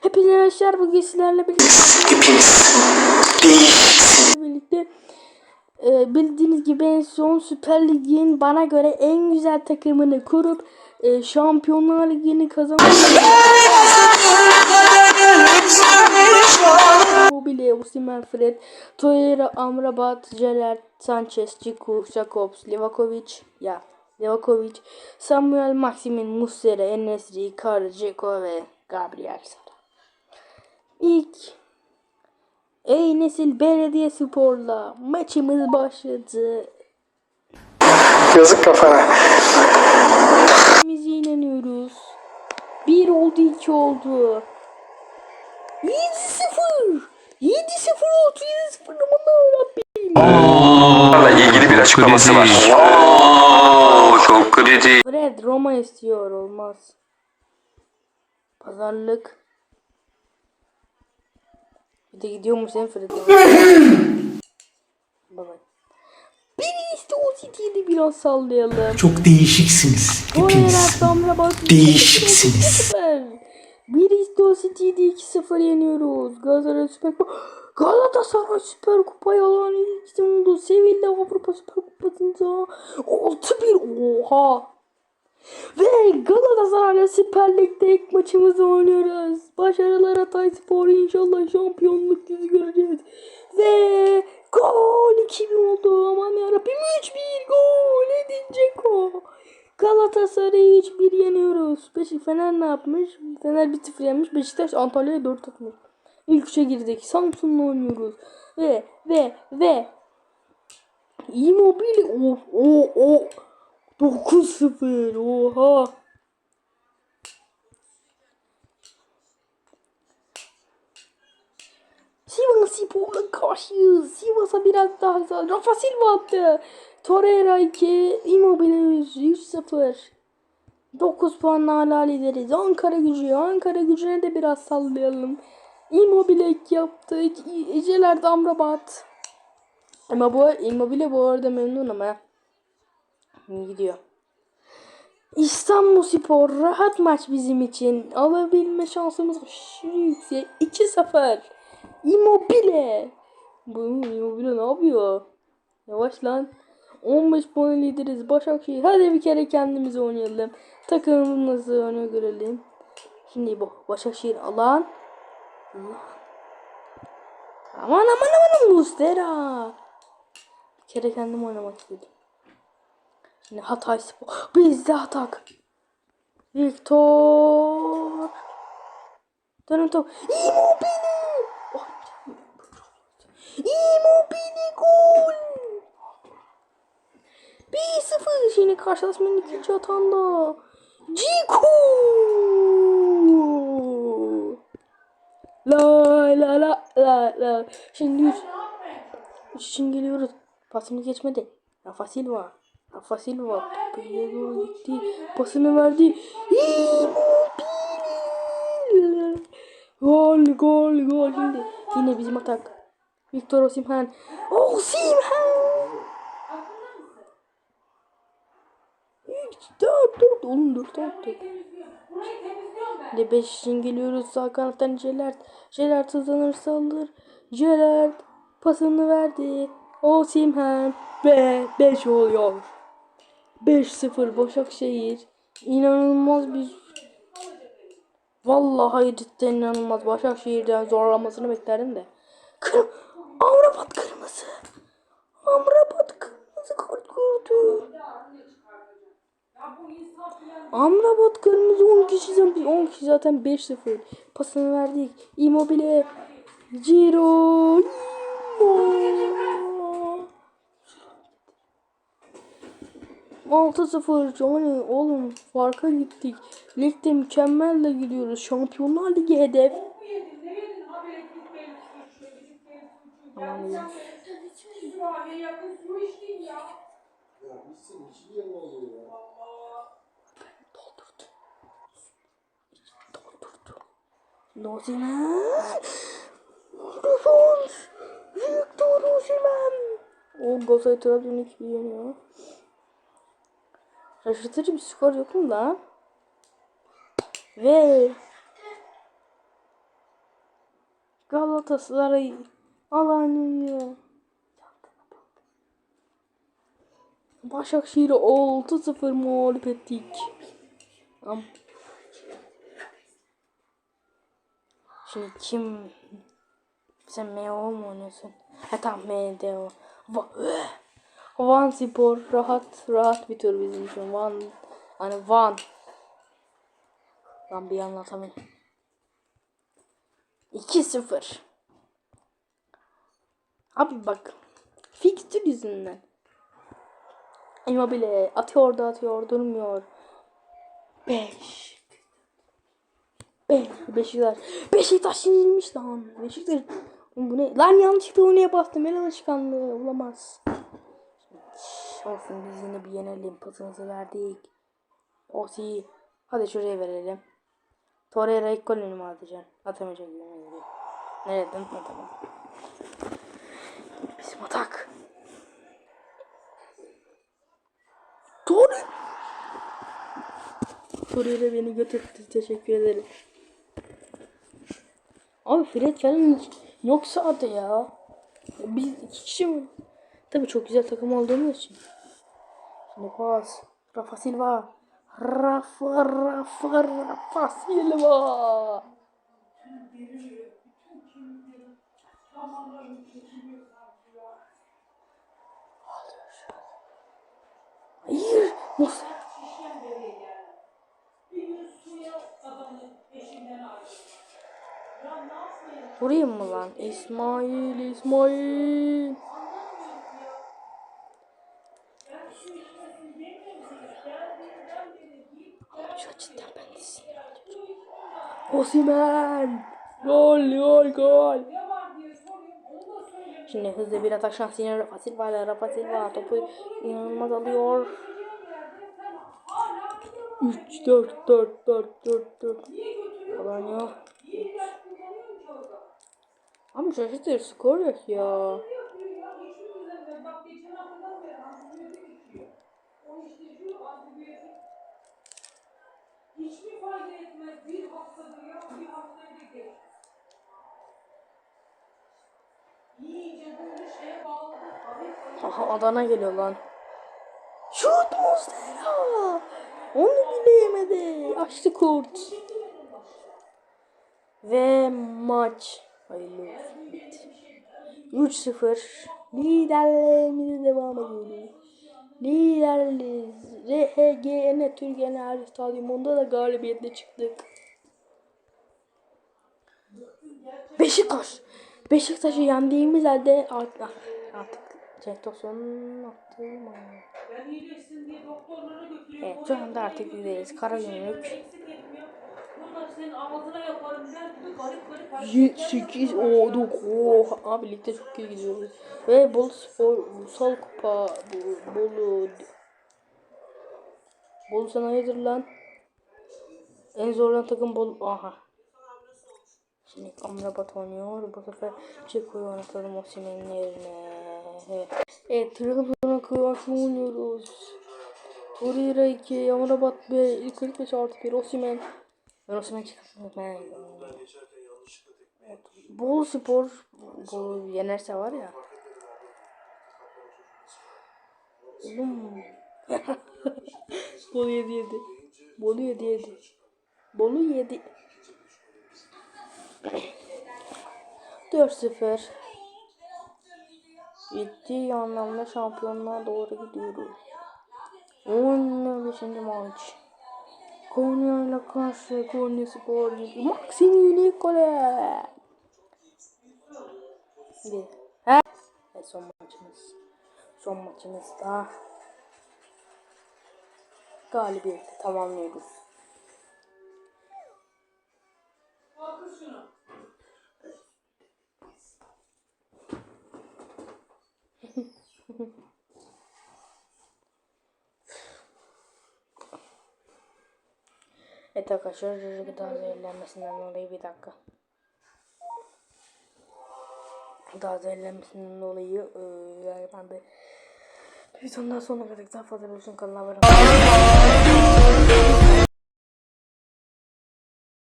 Hepinize arkadaşlar bugün sizlerle birlikte birlikte e, bildiğiniz gibi en son Süper Lig'in bana göre en güzel takımını kurup e, Şampiyonlar Ligi'ni kazanmak Mobile, Osimhen, Fred, Torreira, Amrabat, Gerrard, Sanchez, Ciku, Jacobs, Livakovic, ya Livakovic, Samuel, Maximin, Muslera, Enesri, Icardi, Dzeko ve Gabriel Sara. İlk Ey Nesil Belediye Spor'la maçımız başladı. Yazık kafana. Biz inanıyoruz. Bir oldu iki oldu. 7-0. 7-0 oldu 7-0 aman Rabbim. Bunlarla ilgili bir açıklaması var. Oo, çok kritik. Fred Roma istiyor olmaz. Pazarlık. Bir de gidiyor mu sen Fred'e? Baba. Bir işte o City'yi de biraz sallayalım. Çok değişiksiniz hepiniz. Değişiksiniz. Bir işte City'yi 2-0 yeniyoruz. Galatasaray Süper Kupa. Galatasaray Süper Kupayı alan ilk isim oldu. Sevilla Avrupa Süper Kupası'nda 6-1. Oha. Ve Galatasaray'la Süper Lig'de ilk maçımızı oynuyoruz. Başarılar Hatay Spor inşallah şampiyonluk yüzü göreceğiz. Ve gol 2-1 oldu aman yarabbim 3-1 gol edinecek o. Galatasaray'ı 3-1 yeniyoruz. Beşik Fener ne yapmış? Fener 1-0 yenmiş. Beşiktaş Antalya'ya 4 atmış. İlk üçe girdik. Samsun'la oynuyoruz. Ve ve ve Immobile o o o 9-0 oha. Sivas Spor'la karşıyız. Sivas'a biraz daha güzel. Rafa Silva attı. Torreira 2, Immobile 3-0. 9 puanla hala lideriz. Ankara gücü. Ankara gücüne de biraz sallayalım. Immobile 2 yaptı. Eceler Amrabat. Ama bu Immobile bu arada memnun ama. İyi gidiyor. İstanbul Spor rahat maç bizim için. Alabilme şansımız aşırı yüksek. 2-0. Immobile. Bu Immobile ne yapıyor? Yavaş lan. 15 puan lideriz. Başakşehir. Hadi bir kere kendimizi oynayalım. Takımımızı öne görelim. Şimdi bu Başakşehir alan. Aman aman aman Mustera. Bir kere kendim oynamak istedim. Şimdi Hatay Spor. Bizde atak. Victor. Dönün top. Immobile. Oh, Immobile gol. 1-0. Şimdi karşılaşmanın ikinci atanda. Ciku. La la la la la. Şimdi. Üç için geliyoruz. Pasını geçmedi. Rafa Silva. Rafa Silva. Topuya doğru gitti. Pasını verdi. Gol gol gol. Şimdi yine bizim atak. Victor Osimhen. Osimhen. 3 4 4 oğlum 4 attı. De 5 için geliyoruz sağ kanattan Jelert. Jelert hızlanırsa alır. Jelert pasını verdi. Osimhen ve 5 oluyor. 5-0 Başakşehir. İnanılmaz bir Vallahi cidden inanılmaz. Başakşehir'den zorlamasını beklerdim de. Kır Amrabat kırmızı. Amrabat kırmızı kart gördü. Amrabat kırmızı 10 kişi zaten 10 kişi zaten 5-0. Pasını verdik. Immobile. Ciro. Immo. 6-0 Johnny oğlum farka gittik. Ligde mükemmel de gidiyoruz. Şampiyonlar Ligi hedef. Aman. Osimhen. Defans. Victor Osimhen. O Galatasaray Trabzon'u 2 yeniyor. Şaşırtıcı bir skor yok mu lan? Ve Galatasaray Alanya'yı Başakşehir'i 6-0 mağlup ettik. Am- Şimdi kim sen MO mu oynuyorsun? Ha tamam MDO. Va- Van Spor rahat rahat tur bizim için. Van hani Van. Ben bir anlatamıyorum. 2-0. Abi bak. Fikstür yüzünden. Immobile atıyor da atıyor durmuyor. 5. 5. Beşiktaş. Beşiktaş yenilmiş lan. Beşiktaş. Bu ne? Lan yanlışlıkla oraya bastım. El alışkanlığı. Olamaz. Olsun biz yine bir yenelim. Pasımızı verdik. Osi. Hadi şuraya verelim. Torreira ilk golünü mü atacaksın? Atamayacak gibi geliyor. Nereden? Ha, tamam. Bizim atak. Torreira. Torreira beni götürdü. Teşekkür ederim. Abi Fred falan yoksa adı ya. Biz iki kişi mi? Tabii çok güzel takım olduğumuz için. Şimdi pas. Rafa Silva. Rafa Rafa Rafa Silva. Hayır. Musa. Vurayım mı lan? İsmail, İsmail. Şu. Osimhen. Gol, gol, gol. Şimdi hızlı bir atak şansı yine Rafa Silva ile Rafa Silva topu inanılmaz alıyor. 3 4 4 4 4 4 Alanya. Ama şaşırtır skor yok ya. Hiçbir fayda etmez. Bir haftadır ya, bir arayıp Aha Adana geliyor lan. Şut Muslera. Onu bile yemedi. Açtı kurt. Ve maç. Hayırlı olsun. Bitti. 3-0. Liderliğimize devam ediyoruz. Liderliğiz. RHGN Türkiye Enerji Stadyumunda da galibiyetle çıktık. Beşiktaş. Beşiktaş'ı yendiğimiz halde artık, artık Cenk Tosun'un attığı. Evet şu anda artık yüzdeyiz. Karagümrük. Eksik etmiyor. Bunlar senin ağzına yaparım der gibi garip garip hareketler 8 olduk. Oh, abi ligde çok iyi gidiyoruz. Ve Bolu Spor Ulusal Kupa Bolu Bolu sen hayırdır lan? En zorlanan takım Bolu. Aha. Şimdi Amrabat oynuyor. Bu sefer Ceko'yu oynatalım Osimhen'in yerine. Evet. Evet. Trabzon'a karşı oynuyoruz. Torreira 2, Amrabat 1, 45 artı 1, Osimhen. Ben Osimhen çıkartmadım. Ben Bolu Spor Bolu yenerse var ya. Oğlum. Bolu yedi yedi. Bolu yedi yedi. Bolu yedi. 4-0. Ciddi anlamda şampiyonluğa doğru gidiyoruz. 15. maç. Konya ile karşı Konya Spor. Maxim Nikole. Bir. He? Ve son maçımız. Son maçımız da galibiyetle tamamlıyoruz. Evet arkadaşlar gıda zehirlenmesinden dolayı bir dakika. Gıda zehirlenmesinden dolayı eee, yani ben de bir sondan sonra kadar daha fazla bulsun kanala olmayı